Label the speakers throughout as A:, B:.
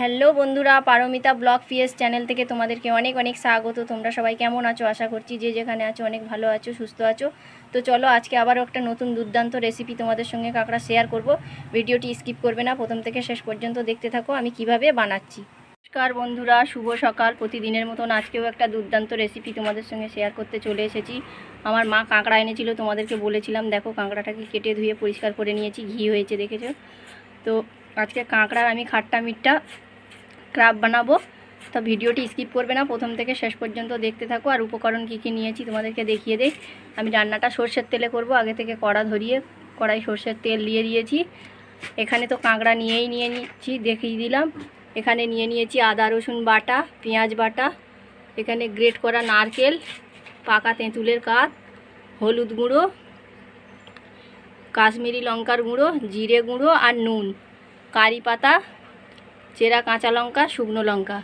A: Hello বন্ধুরা, Paromita blog PS channel থেকে তোমাদেরকে অনেক অনেক স্বাগত। তোমরা সবাই কেমন আছো? আশা করছি যে যেখানে আছো অনেক ভালো আছো, সুস্থ আছো। তো চলো, আজকে আবারও একটা নতুন দুর্দান্ত রেসিপি তোমাদের সঙ্গে কাঁকড়া শেয়ার করব। ভিডিওটি স্কিপ করবে না, প্রথম থেকে শেষ পর্যন্ত দেখতে থাকো, আমি কীভাবে বানাচ্ছি। নমস্কার বন্ধুরা, শুভ সকাল। প্রতিদিনের মতন আজকেও একটা দুর্দান্ত রেসিপি তোমাদের সঙ্গে শেয়ার করতে চলে এসেছি। আমার মা কাঁকড়া এনেছিল, তোমাদেরকে বলেছিলাম, দেখো কাঁকড়াটাকে কেটে ধুয়ে পরিষ্কার করে নিয়েছি, ঘি হয়েছে, দেখেছ? তো আজকে কাঁকড়ার আমি খাট্টা মিটটা ক্রাব বানাবো। তো ভিডিওটি স্কিপ করবে না, প্রথম থেকে শেষ পর্যন্ত দেখতে থাকো। আর উপকরণ কী কী নিয়েছি তোমাদেরকে দেখিয়ে দেই। আমি রান্নাটা সর্ষের তেলে করব, আগে থেকে কড়া ধরিয়ে কড়াই সর্ষের তেল দিয়ে দিয়েছি। এখানে তো কাঁকড়া নিয়েই নিয়ে নিচ্ছি দেখিয়ে দিলাম। এখানে নিয়ে নিয়েছি আদা, রসুন বাটা, পেঁয়াজ বাটা। এখানে গ্রেট করা নারকেল, পাকা তেঁতুলের কাঠ, হলুদ গুঁড়ো, কাশ্মীরি লঙ্কার গুঁড়ো, জিরে গুঁড়ো আর নুন। কারি পাতা চেরা কাঁচা লঙ্কা, শুকনো লঙ্কা।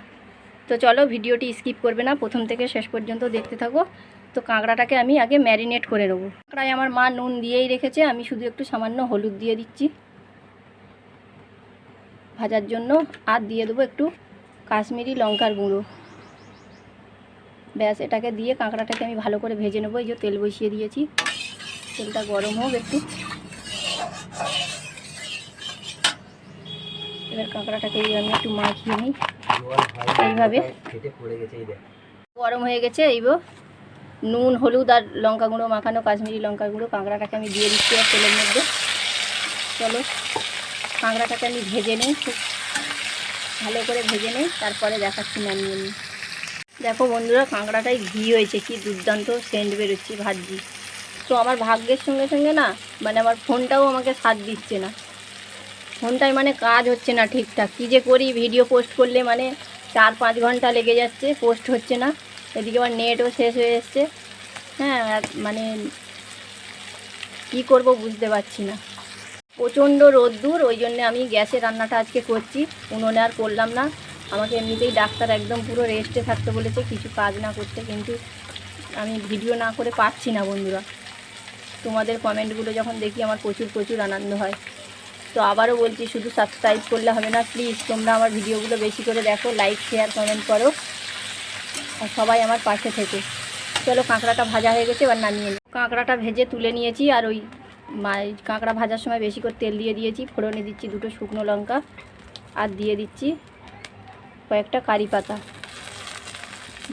A: তো চলো ভিডিওটি স্কিপ করবে না, প্রথম থেকে শেষ পর্যন্ত দেখতে থাকো। তো কাঁকড়াটাকে আমি আগে ম্যারিনেট করে নেব। কাঁকড়ায় আমার মা নুন দিয়েই রেখেছে, আমি শুধু একটু সামান্য হলুদ দিয়ে দিচ্ছি। ভাজার জন্য আর দিয়ে দেবো একটু কাশ্মীরি লঙ্কার গুঁড়ো। ব্যাস, এটাকে দিয়ে কাঁকড়াটাকে আমি ভালো করে ভেজে নেব। এই যে তেল বসিয়ে দিয়েছি। তেলটা গরম হোক একটু। এবার কাঁকড়াটাকে আমি একটু মাখিয়ে নিই। এইভাবে। গরম হয়ে গেছে এইব নুন, হলুদ আর লঙ্কা গুঁড়ো মাখানো, কাশ্মীরি লঙ্কা গুঁড়ো, কাঁকড়াটাকে আমি দিয়ে দিচ্ছি আর তেলের মধ্যে। চলো, কাঁকড়াটাকে আমি ভেজে নিই খুব ভালো করে ভেজে নিই, তারপরে দেখাচ্ছি নামিয়ে নিই দেখো বন্ধুরা কাঁকড়াটাই ঘি হয়েছে, কি দুর্দান্ত সেন্ট বেরোচ্ছে ভাজি তো আমার ভাগ্যের সঙ্গে সঙ্গে না মানে আমার ফোনটাও আমাকে সাথ দিচ্ছে না। ফোনটায় মানে কাজ হচ্ছে না ঠিকঠাক। কী যে করি ভিডিও পোস্ট করলে মানে চার পাঁচ ঘণ্টা লেগে যাচ্ছে পোস্ট হচ্ছে না। এদিকে আবার নেটও শেষ হয়ে এসছে। হ্যাঁ মানে কী করব বুঝতে পারছি না। প্রচণ্ড রোদ্দুর, ওই জন্যে আমি গ্যাসে রান্নাটা আজকে করছি। উনুনে আর করলাম না। আমাকে এমনিতেই ডাক্তার একদম পুরো রেস্টে থাকতে বলেছে, কিছু কাজ না করতে। কিন্তু আমি ভিডিও না করে পারছি না বন্ধুরা। তোমাদের কমেন্টগুলো যখন দেখি, আমার প্রচুর প্রচুর আনন্দ হয়। তো আবারও বলছি, শুধু সাবস্ক্রাইব করলে হবে না প্লিজ তোমরা আমার ভিডিওগুলো বেশি করে দেখো লাইক শেয়ার কমেন্ট করো। আর সবাই আমার পাশে থেকে। চলো, কাঁকড়াটা ভাজা হয়ে গেছে, এবার নামিয়ে নিই। কাঁকড়াটা ভেজে তুলে নিয়েছি, আর ওই কাঁকড়া ভাজার সময় বেশি করে তেল দিয়ে দিয়েছি। ফোড়নে দিচ্ছি দুটো শুকনো লঙ্কা, আর দিয়ে দিচ্ছি কয়েকটা কারি পাতা।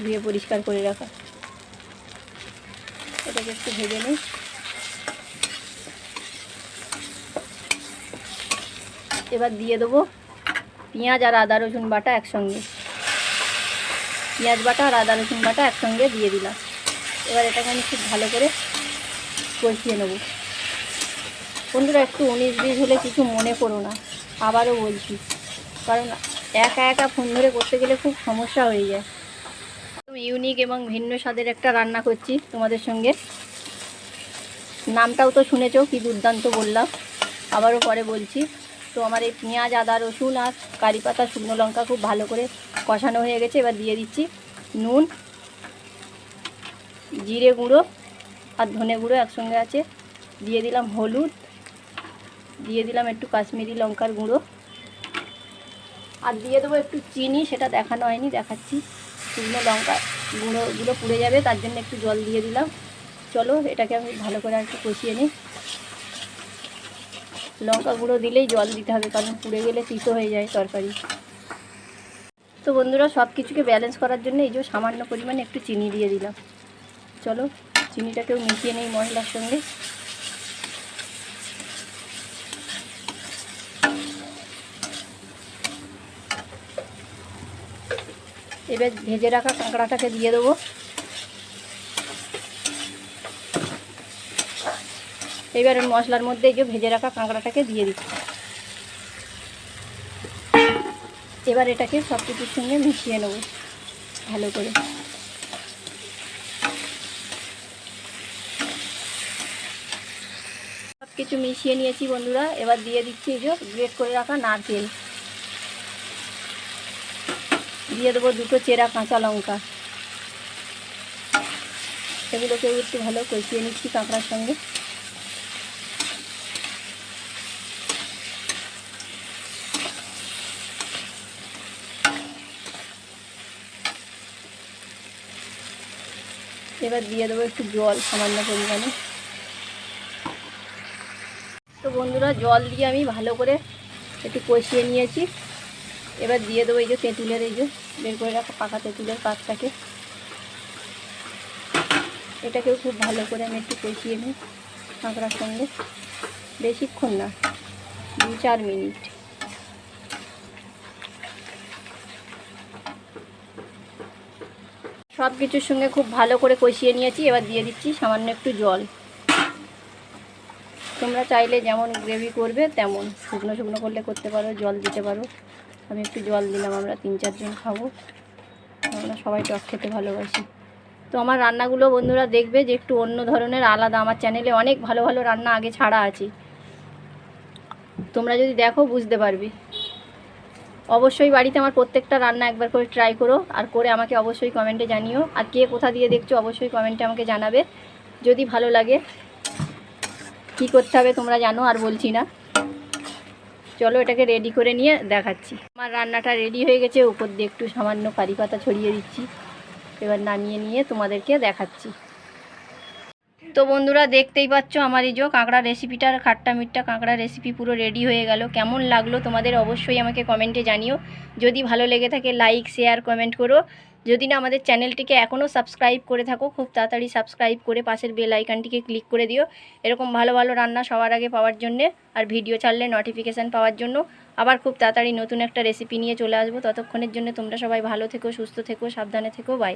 A: ধুয়ে পরিষ্কার করে রাখা। এটাকে একটু ভেজে নিই। এবার দিয়ে দেবো পেঁয়াজ আর আদা রসুন বাটা একসঙ্গে। পেঁয়াজ বাটা আর আদা রসুন বাটা একসঙ্গে দিয়ে দিলাম। এবার এটাকে আমি খুব ভালো করে কষিয়ে নেব। বন্ধুরা, একটু উনিশ বিশ হলে কিছু মনে করো না, আবারও বলছি। কারণ একা একা ফোন ধরে করতে গেলে খুব সমস্যা হয়ে যায়। ইউনিক এবং ভিন্ন স্বাদের একটা রান্না করছি তোমাদের সঙ্গে। নামটাও তো শুনেছো, কি দুর্দান্ত বললাম। আবারও পরে বলছি। তো আমার এই পেঁয়াজ, আদা, রসুন আর কারি পাতা, শুকনো লঙ্কা খুব ভালো করে কষানো হয়ে গেছে। এবার দিয়ে দিচ্ছি নুন, জিরে গুঁড়ো আর ধনে গুঁড়ো একসঙ্গে আছে। দিয়ে দিলাম হলুদ, দিয়ে দিলাম একটু কাশ্মীরি লঙ্কার গুঁড়ো আর দিয়ে দেবো একটু চিনি, সেটা দেখানো হয়নি, দেখাচ্ছি। শুকনো লঙ্কা গুঁড়োগুলো পুড়ে যাবে, তার জন্য একটু জল দিয়ে দিলাম। চলো, এটাকে আমি ভালো করে আর একটু কষিয়ে নিই। লঙ্কা গুঁড়ো দিলেই জল দিতে হবে, কারণ পুড়ে গেলে তিতো হয়ে যায় তরকারি। তো বন্ধুরা সব কিছুকে ব্যালেন্স করার জন্য এই যে সামান্য পরিমাণে একটু চিনি দিয়ে দিলাম। চলো, চিনিটাকেও মিশিয়ে নেই মশলার সঙ্গে। এবার ভেজে রাখা কাঁকড়াটাকে দিয়ে দেবো। এবার মশলার মধ্যে এই যে ভেজে রাখা কাঁকড়াটাকে দিয়ে দিচ্ছি। এবার এটাকে সব কিছুর সঙ্গে মিশিয়ে নেব, ভালো করে। সব কিছু মিশিয়ে নিয়েছি বন্ধুরা, এবার দিয়ে দিচ্ছি এই যে গ্রেট করে রাখা নারকেল। দিয়ে দেবো দুটো চেরা কাঁচা লঙ্কা। এগুলোকেও একটু ভালো কষিয়ে নিচ্ছি কাঁকড়ার সঙ্গে। এবার দিয়ে দেবো একটু জল সামান্য পরিমাণে। তো বন্ধুরা, জল দিয়ে আমি ভালো করে একটু কষিয়ে নিয়েছি। এবার দিয়ে দেবো এই যে তেঁতুলের, এই যে বের করে রাখা পাকা তেঁতুলের পাতটাকে। এটাকেও খুব ভালো করে আমি একটু কষিয়ে নিই কাঁকড়ার সঙ্গে। বেশিক্ষণ না দু চার মিনিট। সব কিছুর সঙ্গে খুব ভালো করে কষিয়ে নিয়েছি, এবার দিয়ে দিচ্ছি সামান্য একটু জল। তোমরা চাইলে যেমন গ্রেভি করবে, তেমন। শুকনো শুকনো করলে করতে পারো, জল দিতে পারো। আমি একটু জল দিলাম, আমরা তিন চারজন খাব। আমরা সবাই টক খেতে ভালোবাসি। তো আমার রান্নাগুলো বন্ধুরা দেখবে যে একটু অন্য ধরনের, আলাদা। আমার চ্যানেলে অনেক ভালো ভালো রান্না আগে ছাড়া আছে। তোমরা যদি দেখো, বুঝতে পারবে। অবশ্যই বাড়িতে আমার প্রত্যেকটা রান্না একবার করে ট্রাই করো আর করে আমাকে অবশ্যই কমেন্টে জানিও। আর কে কোথা দিয়ে দেখছ অবশ্যই কমেন্টে আমাকে জানাবে। যদি ভালো লাগে, কি করতে হবে তোমরা জানো, আর বলছি না। চলো এটাকে রেডি করে নিয়ে দেখাচ্ছি। আমার রান্নাটা রেডি হয়ে গেছে, উপর দিয়ে একটু সামান্য কারি পাতা ছড়িয়ে দিচ্ছি। এবার নামিয়ে নিয়ে তোমাদেরকে দেখাচ্ছি। তো বন্ধুরা দেখতেই পাচ্ছ আমার এই যে কাঁকড়া রেসিপিটার খাট্টা মিট্টা কাঁকড়া রেসিপি পুরো রেডি হয়ে গেল। কেমন লাগল তোমাদের অবশ্যই আমাকে কমেন্টে জানিও। যদি ভালো লেগে থাকে লাইক শেয়ার কমেন্ট করো। যদি না আমাদের চ্যানেলটিকে এখনও সাবস্ক্রাইব করে থাকো, খুব তাড়াতাড়ি সাবস্ক্রাইব করে পাশের বেল আইকনটিকে ক্লিক করে দিও। এরকম ভালো ভালো রান্না সবার আগে পাওয়ার জন্যে আর ভিডিও ছাড়লে নোটিফিকেশান পাওয়ার জন্য। আবার খুব তাড়াতাড়ি নতুন একটা রেসিপি নিয়ে চলে আসব। ততক্ষণের জন্য তোমরা সবাই ভালো থেকো, সুস্থ থেকো, সাবধানে থেকো। বাই